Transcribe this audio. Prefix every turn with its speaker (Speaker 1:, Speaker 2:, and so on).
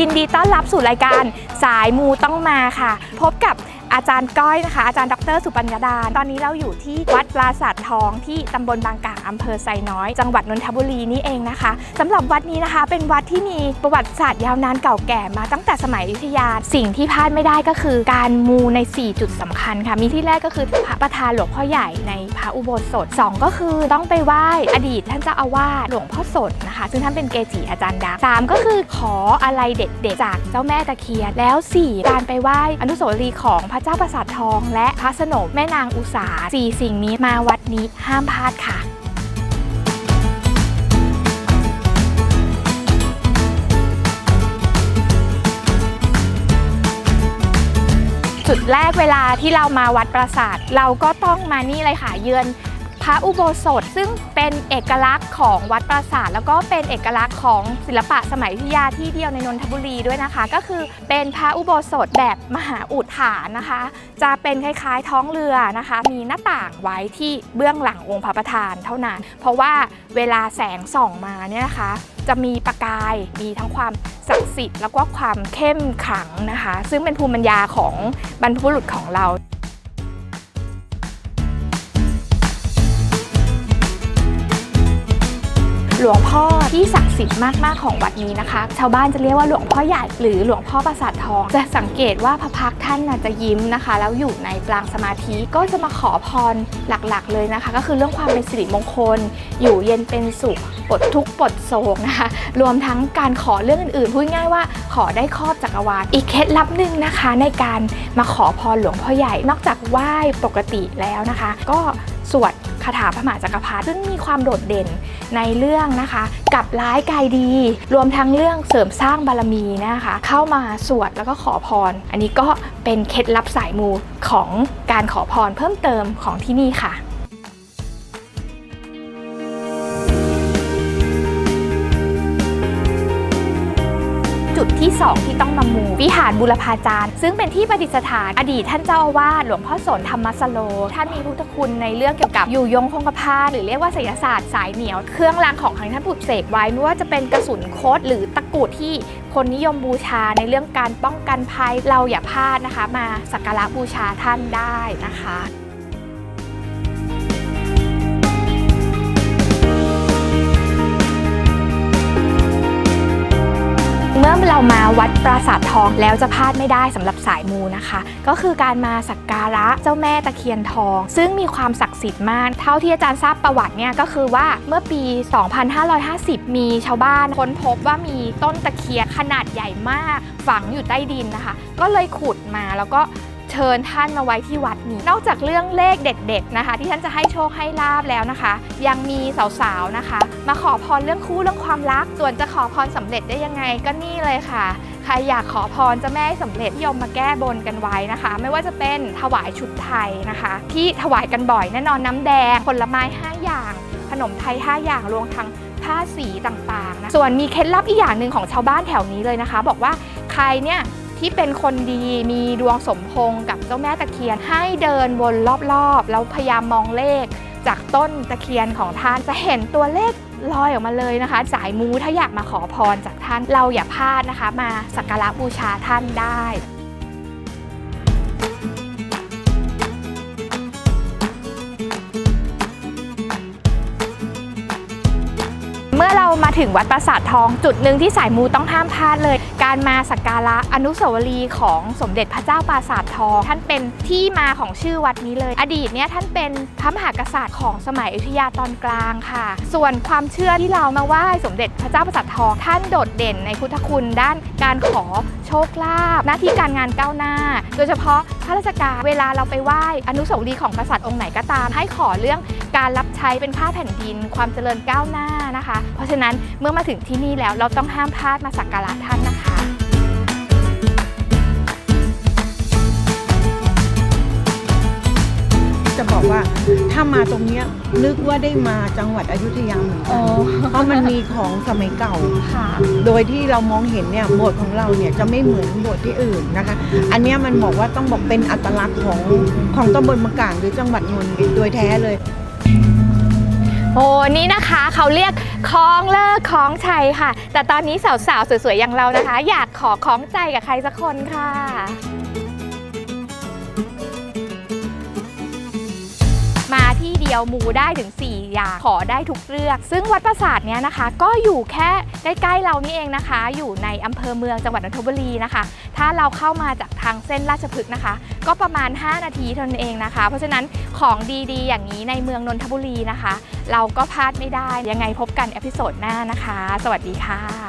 Speaker 1: ยินดีต้อนรับสู่รายการสายมูต้องมาค่ะ พบกับ อาจารย์ก้อยนะคะ อาจารย์ดร สุปัญญาดา ตอนนี้เราอยู่ที่วัดปราสาททองที่ตำบลบางกลางอำเภอไซน้อย จังหวัดนนทบุรีนี่เองนะคะสำหรับวัดนี้นะคะ เป็นวัดที่มีประวัติศาสตร์ยาวนานเก่าแก่มาตั้งแต่สมัยอยุธยา สิ่งที่พลาดไม่ได้ก็คือการมูใน 4 จุดสำคัญค่ะ มีที่แรกก็คือพระประธานหลวงพ่อใหญ่ในพระอุโบสถสองก็คือต้องไปไหว้อดีตท่านเจ้าอาวาสหลวงพ่อสดนะคะ ซึ่งท่านเป็นเกจิอาจารย์ดังสามก็คือขออะไรเด็ดๆจากเจ้าแม่ตะเคียนแล้ว 4 การไปไหว้อนุสาวรีย์ของพระเจ้าประสาททอง และพระสนมแม่นางอุสาสี่สิ่งนี้มาวัดนี้ห้ามพลาดค่ะจุดแรกเวลาที่เรามาวัดปราสาท เราก็ต้องมานี่เลยค่ะเยือน พระอุโบสถซึ่งเป็นเอกลักษณ์ของวัดปราสาทแล้วก็เป็นเอกลักษณ์ของศิลปะสมัยอยุธยาที่เดียวในนนทบุรีด้วยนะคะ ก็คือเป็นพระอุโบสถแบบมหาอุทฐานนะคะ จะเป็นคล้ายๆท้องเรือนะคะ มีหน้าต่างไว้ที่เบื้องหลังองค์พระประธานเท่านั้น เพราะว่าเวลาแสงส่องมาเนี่ยนะคะ จะมีประกายมีทั้งความศักดิ์สิทธิ์แล้วก็ความเข้มขลังนะคะ ซึ่งเป็นภูมิปัญญาของบรรพบุรุษของเรา หลวงพ่อที่ศักดิ์สิทธิ์มากๆของวัดนี้นะคะ ชาวบ้านจะเรียกว่าหลวงพ่อใหญ่หรือหลวงพ่อประสาททอง จะสังเกตว่าพระพักท่านน่ะจะยิ้มนะคะ แล้วอยู่ในปรางสมาธิก็จะมาขอพรหลักๆ เลยนะคะ ก็คือเรื่องความเป็นสิริมงคล อยู่เย็นเป็นสุขปลดทุกข์ปลดโศกนะคะรวมทั้งการขอเรื่องอื่นๆพูดง่ายว่าขอได้ครอบจักรวาลอีกเคล็ดลับหนึ่งนะคะในการมาขอพรหลวงพ่อใหญ่นอกจากไหว้ปกติแล้วนะคะ ก็สวด คาถาพระมหาจักรพรรดิซึ่งมีความโดดเด่นในเรื่องนะคะ กับร้ายกายดี รวมทั้งเรื่องเสริมสร้างบารมีนะคะ เข้ามาสวดแล้วก็ขอพร อันนี้ก็เป็นเคล็ดลับสายมูของการขอพรเพิ่มเติมของที่นี่ค่ะ จุดที่ 2 ที่ต้องมามูวิหารบุรพาจารย์ ซึ่งเป็นที่ประดิษฐานอดีตท่านเจ้าอาวาสหลวงพ่อสนธรรมสโล ท่านมีพุทธคุณในเรื่องเกี่ยวกับอยู่ยงคงกระพันหรือเรียกว่าศิลศาสตร์สายเหนียว เครื่องรางของขลังท่านปลุกเสกไว้ไม่ว่าจะเป็นกระสุนคดหรือตะกรุดที่คนนิยมบูชาในเรื่องการป้องกันภัยเราอย่าพลาดนะคะ มาสักการะบูชาท่านได้นะคะ มามาวัดปราสาททองแล้วจะพลาดไม่ได้สำหรับสายมูนะคะ ก็คือการมาสักการะเจ้าแม่ตะเคียนทอง ซึ่งมีความศักดิ์สิทธิ์มาก เท่าที่อาจารย์ทราบประวัติเนี่ยก็คือว่าเมื่อปี 2550 มีชาวบ้านค้นพบว่ามีต้นตะเคียนขนาดใหญ่มากฝังอยู่ใต้ดินนะคะ ก็เลยขุดมาแล้วก็ เชิญท่านมาไว้ที่วัดนี้ นอกจากเรื่องเลขเด็ดๆนะคะ ที่ท่านจะให้โชคให้ลาบแล้วนะคะ ยังมีสาวๆนะคะ มาขอพรเรื่องคู่เรื่องความรัก ส่วนจะขอพรสำเร็จได้ยังไงก็นี่เลยค่ะใครอยากขอพรเจะแม่ให้สำเร็จยมมาแก้บนกันไว้นะคะ ไม่ว่าจะเป็นถวายชุดไทยนะคะ ที่ถวายกันบ่อยแน่นอนน้ำแดงผลไม้ 5 อย่าง ขนมไทย 5 อย่างรวมทั้งผ้าสีต่างๆนะส่วนมีเคล็ดลับอีกอย่างหนึ่งของชาวบ้านแถวนี้เลยนะคะ บอกว่าใครเนี่ย ที่เป็นคนดีมีดวงสมพงกับเจ้าแม่ตะเคียนให้เดินวนรอบๆ แล้วพยายามมองเลข จากต้นตะเคียนของท่านจะเห็นตัวเลขลอยออกมาเลยนะคะ สายมูถ้าอยากมาขอพรจากท่านเราอย่าพลาดนะคะ มาสักการะบูชาท่านได้ ถึงวัดปราสาททอง จุดหนึ่งที่สายมูต้องห้ามพลาดเลย การมาสักการะอนุสาวรีย์ของสมเด็จพระเจ้าปราสาททอง ท่านเป็นที่มาของชื่อวัดนี้เลย อดีตเนี่ยท่านเป็นพระมหากษัตริย์ของสมัยอยุธยาตอนกลางค่ะ ส่วนความเชื่อที่เรามาไหว้สมเด็จพระเจ้าปราสาททอง ท่านโดดเด่นในพุทธคุณด้านการขอโชคลาภหน้าที่การงานก้าวหน้า โดยเฉพาะข้าราชการเวลาเราไปไหว้อนุสาวรีย์ของกษัตริย์องค์ไหนก็ตามให้ขอเรื่อง การรับใช้เป็นข้าแผ่นดิน ความเจริญก้าวหน้านะคะ เพราะฉะนั้นเมื่อมาถึงที่นี่แล้วเราต้องห้ามพลาดมาสักการะท่านนะคะ
Speaker 2: จะบอกว่าถ้ามาตรงเนี้ยนึกว่าได้มาจังหวัดอยุธยาเหมือนกันเพราะมันมีของสมัยเก่า
Speaker 1: ค่ะ
Speaker 2: โดยที่เรามองเห็นเนี่ยโบสถ์ของเราเนี่ยจะไม่เหมือนโบสถ์ที่อื่นนะคะ อันเนี้ยมันบอกว่าต้องบอกเป็นอัตลักษณ์ของของตำบลมะกางหรือจังหวัดนนท์โดยแท้เลย
Speaker 1: โอ้นี่นะคะเขาเรียกคล้องเลิกคล้องชัยค่ะ แต่ตอนนี้สาวๆสวยๆอย่างเรานะคะ อยากขอคล้องใจกับใครสักคนค่ะ ยวมูได้ถึง 4 อย่าง ขอได้ทุกเรื่อง ซึ่งวัดปราสาทเนี้ยนะคะ ก็อยู่แค่ใกล้ๆเรานี่เองนะคะ อยู่ในอำเภอเมืองจังหวัดนนทบุรีนะคะ ถ้าเราเข้ามาจากทางเส้นราชพฤกษ์นะคะ ก็ประมาณ 5 นาทีเท่านั้นเองนะคะ เพราะฉะนั้นของดีๆ อย่างนี้ในเมืองนนทบุรีนะคะ เราก็พลาดไม่ได้ ยังไงพบกันเอพิโซดหน้านะคะ สวัสดีค่ะ